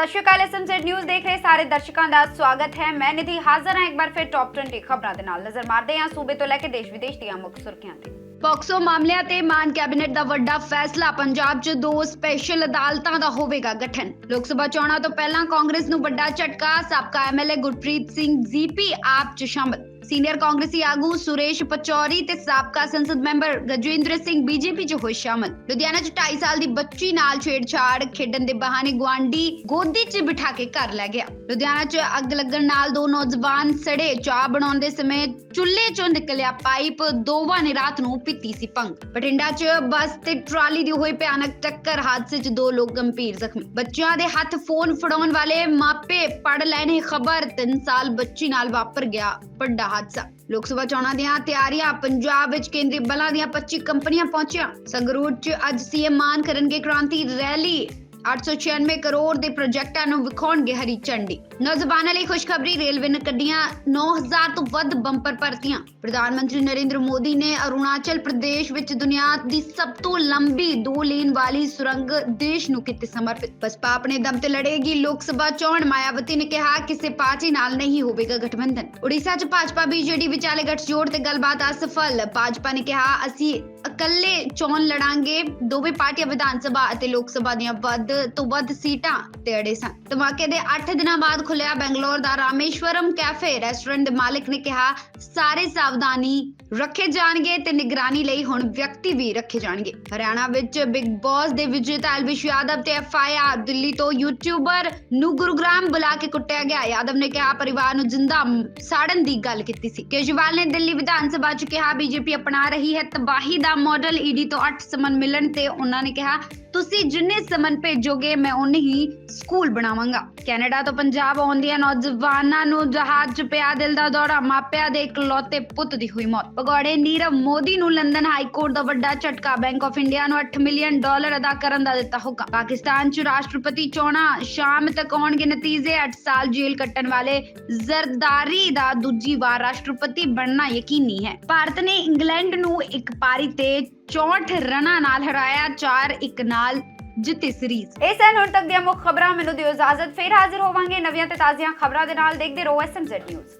ਸਤਿ ਸ਼੍ਰੀ ਅਕਾਲ SMZ news ਦੇਖ ਰਹੇ ਸਾਰੇ ਦਰਸ਼ਕਾਂ ਦਾ ਸਵਾਗਤ ਹੈ। ਮੈਂ ਨਿਧੀ ਹਾਜ਼ਰ ਹਾਂ। ਇੱਕ ਵਾਰ ਫਿਰ ਟੌਪ 20 ਖਬਰਾਂ ਦੇ ਨਾਲ ਨਜ਼ਰ ਮਾਰਦੇ ਹਾਂ। ਸੂਬੇ ਤੋਂ ਲੈ ਕੇ ਦੇਸ਼ ਵਿਦੇਸ਼ ਦੀਆਂ ਮੁੱਖ ਸੁਰਖੀਆਂ ਤੇ। ਪੌਕਸੋ ਮਾਮਲਿਆਂ ਤੇ ਮਾਨ ਕੈਬਨਿਟ ਦਾ ਵੱਡਾ ਫੈਸਲਾ, ਪੰਜਾਬ 'ਚ ਦੋ ਸਪੈਸ਼ਲ ਅਦਾਲਤਾਂ ਦਾ ਹੋਵੇਗਾ ਗਠਨ। ਲੋਕ ਸਭਾ ਚੋਣਾਂ ਤੋਂ ਪਹਿਲਾਂ ਕਾਂਗਰਸ ਨੂੰ ਵੱਡਾ ਝਟਕਾ, ਸਾਬਕਾ ਐਮਐਲਏ ਗੁਰਪ੍ਰੀਤ ਸਿੰਘ ਜੀਪੀ ਆਪ 'ਚ ਸ਼ਾਮਲ। ਸੀਨੀਅਰ ਕਾਂਗਰਸੀ ਆਗੂ ਸੁਰੇਸ਼ ਪਚੌਰੀ ਤੇ ਸਾਬਕਾ ਸੰਸਦ ਮੈਂਬਰ ਗਜਵਿੰਦਰ ਸਿੰਘ ਬੀਜੇਪੀ 'ਚ ਹੋਏ ਸ਼ਾਮਲ। ਲੁਧਿਆਣਾ 'ਚ 2.5 ਸਾਲ ਦੀ ਬੱਚੀ ਨਾਲ ਛੇੜਛਾੜ, ਖੇਡਣ ਦੇ ਬਹਾਨੇ ਗਵਾਂਡੀ ਗੋਦੀ 'ਚ ਬਿਠਾ ਕੇ ਘਰ ਲੈ ਗਿਆ। ਲੁਧਿਆਣਾ 'ਚ ਅੱਗ ਲੱਗਣ ਨਾਲ ਦੋ ਨੌਜਵਾਨ ਸੜੇ, ਚਾਹ ਬਣਾਉਂਦੇ ਸਮੇਂ ਚੁੱਲ੍ਹੇ 'ਚੋਂ ਨਿਕਲਿਆ ਪਾਈਪ, ਦੋਵਾਂ ਨੇ ਰਾਤ ਨੂੰ ਪੀਤੀ ਸੀ ਭੰਗ ਬਠਿੰਡਾ 'ਚ ਬੱਸ ਤੇ ਟਰਾਲੀ ਦੀ ਹੋਈ ਭਿਆਨਕ ਟੱਕਰ, ਹਾਦਸੇ 'ਚ ਦੋ ਲੋਕ ਗੰਭੀਰ ਜ਼ਖਮੀ। ਬੱਚਿਆਂ ਦੇ ਹੱਥ ਫੋਨ ਫੜਾਉਣ ਵਾਲੇ ਮਾਪੇ ਪੜ ਲੈਣੇ ਖਬਰ 3 ਸਾਲ ਬੱਚੀ ਨਾਲ ਵਾਪਰ ਗਿਆ ਵੱਡਾ ਹਾਦਸਾ। ਲੋਕ ਸਭਾ ਚੋਣਾਂ ਦੀਆਂ ਤਿਆਰੀਆਂ, ਪੰਜਾਬ ਵਿੱਚ ਕੇਂਦਰੀ ਬਲਾਂ ਦੀਆਂ 25 ਕੰਪਨੀਆਂ ਪਹੁੰਚੀਆਂ। ਸੰਗਰੂਰ 'ਚ ਅੱਜ ਸੀਐਮ ਮਾਨ ਕਰਨਗੇ ਕ੍ਰਾਂਤੀ ਰੈਲੀ। 896 ਕਰੋੜ ਦੇ ਪ੍ਰੋਜੈਕਟਾਂ ਨੂੰ ਵਿਖਾਉਣਗੇ ਹਰੀ ਝੰਡੀ। ਨੌਜਵਾਨਾਂ ਲਈ ਖੁਸ਼ਖਬਰੀ, ਰੇਲਵੇ ਨੇ ਕੱਢੀਆਂ 9000 ਤੋਂ ਵੱਧ ਬੰਪਰ ਭਰਤੀਆਂ। ਪ੍ਰਧਾਨ ਮੰਤਰੀ ਨਰਿੰਦਰ ਮੋਦੀ ਨੇ ਅਰੁਣਾਚਲ ਪ੍ਰਦੇਸ਼ ਵਿੱਚ ਦੁਨੀਆ ਦੀ ਸਭ ਤੋਂ ਲੰਬੀ ਦੋ ਲੇਨ ਵਾਲੀ ਸੁਰੰਗ ਦੇਸ਼ ਨੂੰ ਕੀਤੀ ਸਮਰਪਿਤ। ਬਸਪਾ ਆਪਣੇ ਦਮ ਤੇ ਲੜੇਗੀ। ਲੋਕ ਸਭਾ ਚੋਣ, ਮਾਇਆਵਤੀ ਨੇ ਕਿਹਾ ਕਿਸੇ ਪਾਰਟੀ ਨਾਲ ਨਹੀਂ ਹੋਵੇਗਾ ਗਠਬੰਧਨ। ਉੜੀਸਾ 'ਚ ਭਾਜਪਾ, ਬੀਜੇਡੀ, ਵਿਚਾਲੇ ਗੱਠਜੋੜ ਤੇ ਗੱਲਬਾਤ ਅਸਫਲ। ਭਾਜਪਾ ਨੇ ਕਿਹਾ, ਅਸੀਂ ਇਕੱਲੇ ਚੋਣ ਲੜਾਂਗੇ, ਦੋਵੇਂ ਪਾਰਟੀਆਂ ਵਿਧਾਨ ਸਭਾ ਅਤੇ ਲੋਕ ਸਭਾ ਦੀਆਂ ਵੱਧ ਤੋਂ ਵੱਧ ਸੀਟਾਂ ਤੇ ਅੜੇ ਸਨ। ਧਮਾਕੇ ਦੇ 8 ਦਿਨਾਂ ਬਾਅਦ ਖੁੱਲਿਆ ਬੈਂਗਲੌਰ ਦਾ ਰਾਮੇਸ਼ਵਰਮ ਕੈਫੇ। ਰੈਸਟੋਰੈਂਟ ਦੇ ਮਾਲਕ ਨੇ ਕਿਹਾ, ਸਾਰੇ ਸਾਵਧਾਨੀ ਰੱਖੇ ਜਾਣਗੇ ਤੇ ਨਿਗਰਾਨੀ ਲਈ ਹੁਣ ਵਿਅਕਤੀ ਵੀ ਰੱਖੇ ਜਾਣਗੇ। ਹਰਿਆਣਾ ਵਿੱਚ ਬਿਗ ਬਾਸ ਦੇ ਵਿਜੇਤਾ ਅਲਵਿਸ਼ ਯਾਦਵ ਤੇ ਐਫਆਈਆਰ ਦਿੱਲੀ ਤੋਂ ਯੂਟਿਊਬਰ ਨੂੰ ਗੁਰੂਗ੍ਰਾਮ ਬੁਲਾ ਕੇ ਕੁੱਟਿਆ ਗਿਆ। ਯਾਦਵ ਨੇ ਕਿਹਾ, ਪਰਿਵਾਰ ਨੂੰ ਜਿੰਦਾ ਸਾੜਨ ਦੀ ਗੱਲ ਕੀਤੀ ਸੀ। ਕੇਜਰੀਵਾਲ ਨੇ ਦਿੱਲੀ ਵਿਧਾਨ ਸਭਾ 'ਚ ਕਿਹਾ, ਬੀਜੇਪੀ ਅਪਣਾ ਰਹੀ ਹੈ ਤਬਾਹੀ ਦਾ ਮਾਡਲ ਈਡੀ ਤੋਂ 8 ਸਮਨ ਮਿਲਣ ਤੇ ਉਹਨਾਂ ਨੇ ਕਿਹਾ, ਤੁਸੀਂ ਜਿੰਨੇ ਸਮਨ ਭੇਜੋਗੇ, ਮੈਂ ਉਨੇ ਹੀ ਸਕੂਲ ਬਣਾਵਾਂਗਾ। ਕੈਨੇਡਾ ਤੋਂ ਪੰਜਾਬ ਆਉਂਦੀਆਂ ਨੌਜਵਾਨਾਂ ਨੂੰ ਜਹਾਜ਼ 'ਚ ਪਿਆ ਦਿਲ ਦਾ ਦੌਰਾ, ਮਾਪਿਆਂ ਦੇ ਇਕਲੌਤੇ ਪੁੱਤ ਦੀ ਹੋਈ ਮੌਤ। ਭਗੌੜੇ ਨੀਰਵ ਮੋਦੀ ਨੂੰ ਲੰਡਨ ਹਾਈ ਕੋਰਟ ਦਾ ਵੱਡਾ ਝਟਕਾ ਬੈਂਕ ਆਫ ਇੰਡੀਆ ਨੂੰ 8 ਮਿਲੀਅਨ ਡਾਲਰ ਅਦਾ ਕਰਨ ਦਾ ਦਿੱਤਾ ਹੁਕਮ। ਪਾਕਿਸਤਾਨ 'ਚ ਰਾਸ਼ਟਰਪਤੀ ਚੋਣਾਂ ਸ਼ਾਮ ਤੱਕ ਆਉਣਗੇ, ਨਤੀਜੇ 8 ਸਾਲ ਜੇਲ੍ਹ ਕੱਟਣ ਵਾਲੇ ਜ਼ਰਦਾਰੀ ਦਾ ਦੂਜੀ ਵਾਰ ਰਾਸ਼ਟਰਪਤੀ ਬਣਨਾ ਯਕੀਨੀ ਹੈ। ਭਾਰਤ ਨੇ ਇੰਗਲੈਂਡ ਨੂੰ ਇੱਕ ਪਾਰੀ ਤੇ 64 ਰਨਾਂ ਨਾਲ ਹਰਾਇਆ 4-1 ਨਾਲ ਜਿੱਤੀ ਸੀਰੀਜ਼। ਇਹ ਸਨ ਹੁਣ ਤੱਕ ਦੀਆਂ ਮੁੱਖ ਖਬਰਾਂ, ਮੈਨੂੰ ਦਿਓ ਇਜਾਜ਼ਤ। ਫੇਰ ਹਾਜ਼ਰ ਹੋਵਾਂਗੇ ਨਵੀਆਂ ਤੇ ਤਾਜ਼ੀਆਂ ਖਬਰਾਂ ਦੇ ਨਾਲ। ਦੇਖਦੇ ਰਹੋ ਐਸਐਮਜ਼ੈਡ ਨਿਊਜ਼